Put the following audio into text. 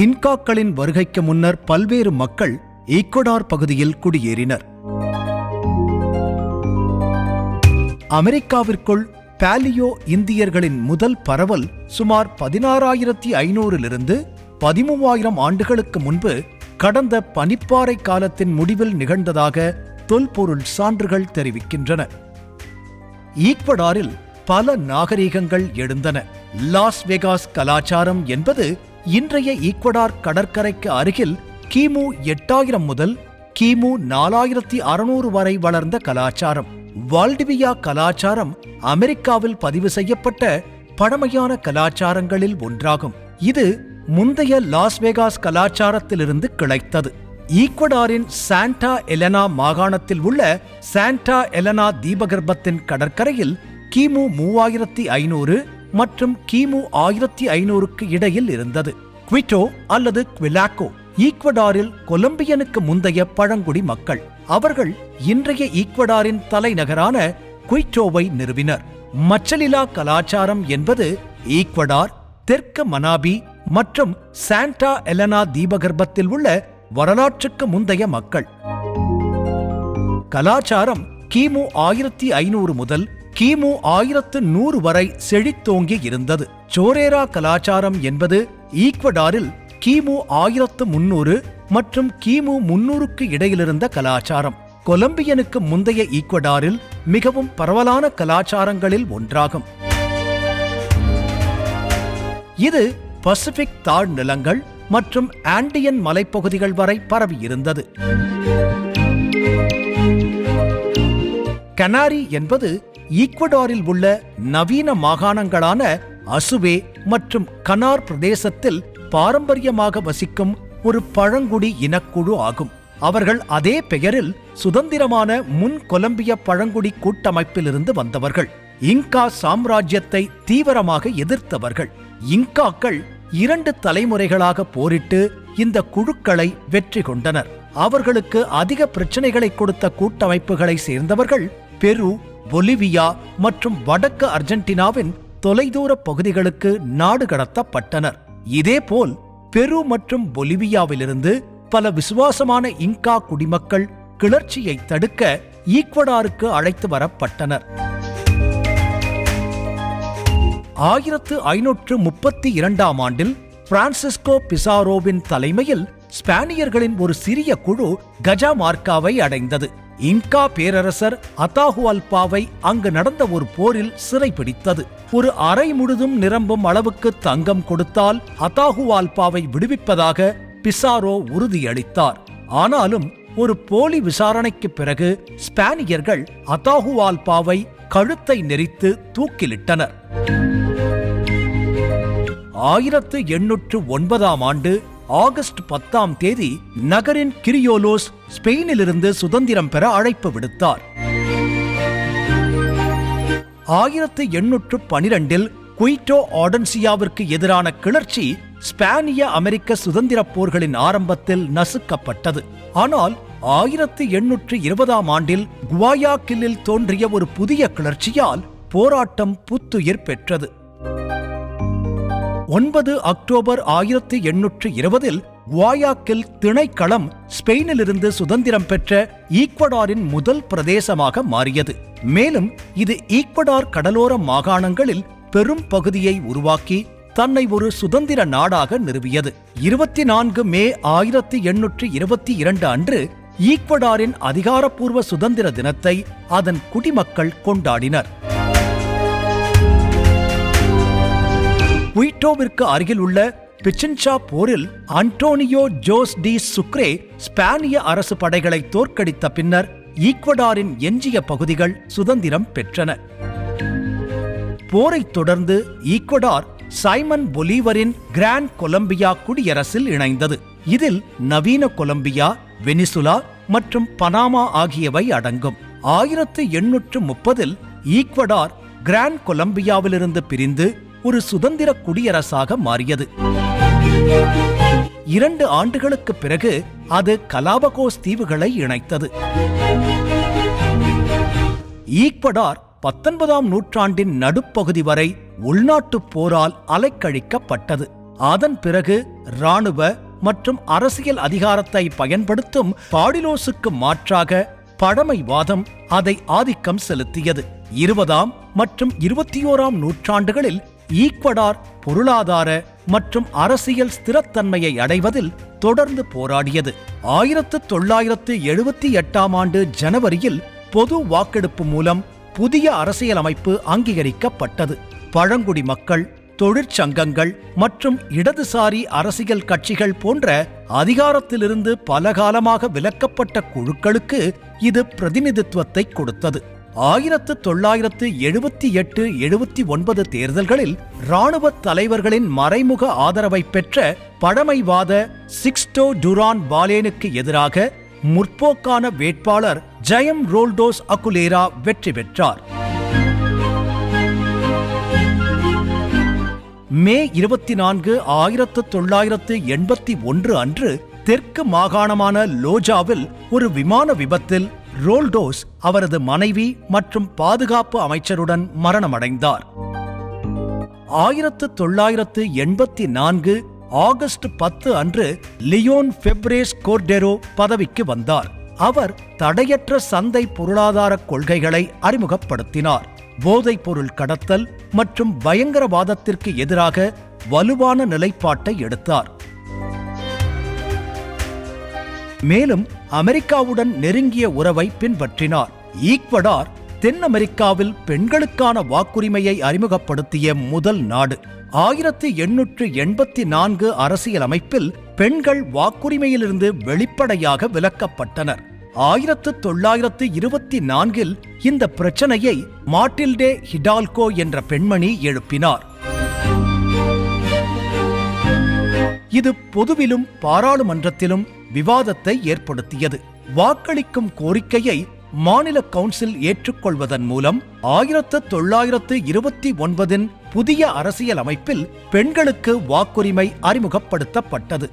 இன்காக்களின் வருகைக்கு முன்னர் பல்வேறு மக்கள் ஈக்வடார் பகுதியில் குடியேறினர். அமெரிக்காவிற்குள் பாலியோ இந்தியர்களின் முதல் பரவல் சுமார் பதினாறாயிரத்தி ஐநூறிலிருந்து பதிமூவாயிரம் ஆண்டுகளுக்கு முன்பு கடந்த பனிப்பாறை காலத்தின் முடிவில் நிகழ்ந்ததாக தொல்பொருள் சான்றுகள் தெரிவிக்கின்றன. ஈக்வடாரில் பல நாகரிகங்கள் எழுந்தன. லாஸ் வெகாஸ் கலாச்சாரம் என்பது இன்றைய ஈக்வடார் கடற்கரைக்கு அருகில் கிமு எட்டாயிரம் முதல் கிமு நாலாயிரத்தி அறுநூறு வரை வளர்ந்த கலாச்சாரம். வால்டிவியா கலாச்சாரம் அமெரிக்காவில் பதிவு செய்யப்பட்ட பழமையான கலாச்சாரங்களில் ஒன்றாகும். இது முந்தைய லாஸ் வேகாஸ் கலாச்சாரத்திலிருந்து கிளைத்தது. ஈக்வடாரின் சாண்டா எலனா மாகாணத்தில் உள்ள சாண்டா எலனா தீபகற்பத்தின் கடற்கரையில் கிமு மூவாயிரத்தி ஐநூறு மற்றும் கிமு ஆயிரத்தி ஐநூறுக்கு இடையில் இருந்தது. குவிட்டோ அல்லது குவிலாக்கோ ஈக்வடாரில் கொலம்பியனுக்கு முந்தைய பழங்குடி மக்கள். அவர்கள் இன்றைய ஈக்வடாரின் தலைநகரான குயிட்டோவை நிறுவினர். மச்சலிலா கலாச்சாரம் என்பது ஈக்வடார் தெற்கு மனாபி மற்றும் சாண்டா எலனா தீபகற்பத்தில் உள்ள வரலாற்றுக்கு முந்தைய மக்கள். கலாச்சாரம் கிமு ஆயிரத்தி ஐநூறு முதல் கிமு ஆயிரத்து நூறு வரை செழித்தோங்கி இருந்தது. சோரேரா கலாச்சாரம் என்பது ஈக்வடாரில் கிமு ஆயிரத்து முன்னூறு மற்றும் கிமு முன்னூறுக்கு இடையிலிருந்த கலாச்சாரம். கொலம்பியனுக்கு முந்தைய ஈக்வடாரில் மிகவும் பரவலான கலாச்சாரங்களில் ஒன்றாகும். இது பசிபிக் தாழ்நிலங்கள் மற்றும் ஆண்டியன் மலைப்பகுதிகள் வரை பரவியிருந்தது. கனாரி என்பது ஈக்வடாரில் உள்ள நவீன மாகாணங்களான அசுவே மற்றும் கனார் பிரதேசத்தில் பாரம்பரியமாக வசிக்கும் ஒரு பழங்குடி இனக்குழு ஆகும். அவர்கள் அதே பெயரில் சுதந்திரமான முன் கொலம்பிய பழங்குடி கூட்டமைப்பிலிருந்து வந்தவர்கள். இங்கா சாம்ராஜ்யத்தை தீவிரமாக எதிர்த்தவர்கள். இங்காக்கள் இரண்டு தலைமுறைகளாக போரிட்டு இந்த குழுக்களை வெற்றி கொண்டனர். அவர்களுக்கு அதிக பிரச்சனைகளை கொடுத்த கூட்டமைப்புகளை சேர்ந்தவர்கள் பெரு பொலிவியா மற்றும் வடக்கு அர்ஜென்டினாவின் தொலைதூர பகுதிகளுக்கு நாடு கடத்தப்பட்டனர். இதேபோல் பெரு மற்றும் பொலிவியாவிலிருந்து பல விசுவாசமான இங்கா குடிமக்கள் கிளர்ச்சியை தடுக்க ஈக்வடாருக்கு அழைத்து வரப்பட்டனர். ஆயிரத்து ஐநூற்று முப்பத்தி இரண்டாம் ஆண்டில் பிரான்சிஸ்கோ பிசாரோவின் தலைமையில் ஸ்பானியர்களின் ஒரு சிறிய குழு கஜா மார்க்காவை அடைந்தது. இன்கா பேரரசர் அத்தாஹுஅல்பாவை அங்கு நடந்த ஒரு போரில் சிறைப்பிடித்தது ஒரு அறை முழுதும் நிரம்பும் அளவுக்கு தங்கம் கொடுத்தால் அத்தாஹுவால்பாவை விடுவிப்பதாக பிசாரோ உறுதியளித்தார். ஆனாலும் ஒரு போலி விசாரணைக்கு பிறகு ஸ்பானியர்கள் அத்தாஹுவால்பாவை கழுத்தை நெரித்து தூக்கிலிட்டனர். ஆயிரத்து எண்ணூற்று ஒன்பதாம் ஆண்டு ஆகஸ்ட் பத்தாம் தேதி நகரின் கிரியோலோஸ் ஸ்பெயினிலிருந்து சுதந்திரம் பெற அழைப்பு விடுத்தார். ஆயிரத்து எண்ணூற்று பனிரெண்டில் குயிட்டோ ஆடன்சியாவிற்கு எதிரான கிளர்ச்சி ஸ்பானிய அமெரிக்க சுதந்திரப் போர்களின் ஆரம்பத்தில் நசுக்கப்பட்டது. ஆனால் ஆயிரத்து எண்ணூற்று இருபதாம் ஆண்டில் குவாயாக்கில்லில் தோன்றிய ஒரு புதிய கிளர்ச்சியால் போராட்டம் புத்துயிர் பெற்றது. ஒன்பது அக்டோபர் ஆயிரத்தி எண்ணூற்று இருபதில் குவாயாக்கில் திணைக்களம் ஸ்பெயினிலிருந்து சுதந்திரம் பெற்ற ஈக்வடாரின் முதல் பிரதேசமாக மாறியது. மேலும் இது ஈக்வடார் கடலோர மாகாணங்களில் பெரும் பகுதியை உருவாக்கி தன்னை ஒரு சுதந்திர நாடாக நிறுவியது. இருபத்தி நான்கு மே ஆயிரத்தி எண்ணூற்று இருபத்தி இரண்டு அன்று ஈக்வடாரின் அதிகாரப்பூர்வ சுதந்திர தினத்தை அதன் குடிமக்கள் கொண்டாடினர். குயிட்டோவிற்கு அருகில் உள்ள பிச்சின்ஷா போரில் அன்டோனியோ ஜோஸ் டி சுக்ரே ஸ்பானிய அரசு படைகளை தோற்கடித்த பின்னர் ஈக்வடாரின் எஞ்சிய பகுதிகள் சுதந்திரம் பெற்றன. போரைத் தொடர்ந்து ஈக்வடார் சைமன் பொலீவரின் கிராண்ட் கொலம்பியா குடியரசில் இணைந்தது. இதில் நவீன கொலம்பியா வெனிசுலா மற்றும் பனாமா ஆகியவை அடங்கும். ஆயிரத்து எண்ணூற்று முப்பதில் ஈக்வடார் கிராண்ட் கொலம்பியாவிலிருந்து பிரிந்து ஒரு சுதந்திர குடியரசாக மாறியது. இரண்டு ஆண்டுகளுக்கு பிறகு அது கலாபகோஸ் தீவுகளை இணைத்தது. ஈக்வடார் பத்தொன்பதாம் நூற்றாண்டின் நடுப்பகுதி வரை உள்நாட்டுப் போரால் அலைக்கழிக்கப்பட்டது. அதன் பிறகு இராணுவ மற்றும் அரசியல் அதிகாரத்தை பயன்படுத்தும் பாடிலோசுக்கு மாற்றாக பழமைவாதம் அதை ஆதிக்கம் செலுத்தியது. இருபதாம் மற்றும் இருபத்தி ஓராம் நூற்றாண்டுகளில் ஈக்வடார் பொருளாதார மற்றும் அரசியல் ஸ்திரத்தன்மையை அடைவதில் தொடர்ந்து போராடியது. ஆயிரத்து தொள்ளாயிரத்து எழுபத்தி எட்டாம் ஆண்டு ஜனவரியில் பொது வாக்கெடுப்பு மூலம் புதிய அரசியலமைப்பு அங்கீகரிக்கப்பட்டது. பழங்குடி மக்கள் தொழிற்சங்கங்கள் மற்றும் இடதுசாரி அரசியல் கட்சிகள் போன்ற அதிகாரத்திலிருந்து பலகாலமாக விலக்கப்பட்ட குழுக்களுக்கு இது பிரதிநிதித்துவத்தை கொடுத்தது. ஆயிரத்து தொள்ளாயிரத்து எழுபத்தி எட்டு எழுபத்தி ஒன்பது தேர்தல்களில் இராணுவ தலைவர்களின் மறைமுக ஆதரவை பெற்ற பழமைவாத சிக்ஸ்டோ டுரான் பாலேனுக்கு எதிராக முற்போக்கான வேட்பாளர் ஜெயம் ரோல்டோஸ் அகுலேரா வெற்றி பெற்றார். மே இருபத்தி நான்கு ஆயிரத்து தொள்ளாயிரத்து எண்பத்தி ஒன்று அன்று தெற்கு மாகாணமான லோஜாவில் ஒரு விமான விபத்தில் ரோல்டோஸ் அவரது மனைவி மற்றும் பாதுகாப்பு அமைச்சருடன் மரணமடைந்தார். ஆயிரத்து தொள்ளாயிரத்து எண்பத்தி நான்கு ஆகஸ்ட் பத்து அன்று லியோன் ஃபெப்ரேஸ் கோர்டெரோ பதவிக்கு வந்தார். அவர் தடையற்ற சந்தை பொருளாதார கொள்கைகளை அறிமுகப்படுத்தினார். போதைப் பொருள் கடத்தல் மற்றும் பயங்கரவாதத்திற்கு எதிராக வலுவான நிலைப்பாட்டை எடுத்தார். மேலும் அமெரிக்காவுடன் நெருங்கிய உறவை பின்பற்றினார். ஈக்வடார் தென் அமெரிக்காவில் பெண்களுக்கான வாக்குரிமையை அறிமுகப்படுத்திய முதல் நாடு. ஆயிரத்தி எண்ணூற்று எண்பத்தி நான்கு அரசியலமைப்பில் பெண்கள் வாக்குரிமையிலிருந்து வெளிப்படையாக விலக்கப்பட்டனர். ஆயிரத்து தொள்ளாயிரத்து இருபத்தி நான்கில் இந்த பிரச்சனையை மாட்டில்டே ஹிடால்கோ என்ற பெண்மணி எழுப்பினார். இது பொதுவிலும் பாராளுமன்றத்திலும் விவாதத்தை ஏற்படுத்தியது. வாக்களிக்கும் கோரிக்கையை மாநில கவுன்சில் ஏற்றுக்கொள்வதன் மூலம் ஆயிரத்து தொள்ளாயிரத்து இருபத்தி ஒன்பதின் புதிய அரசியல் அமைப்பில் பெண்களுக்கு வாக்குரிமை அறிமுகப்படுத்தப்பட்டது.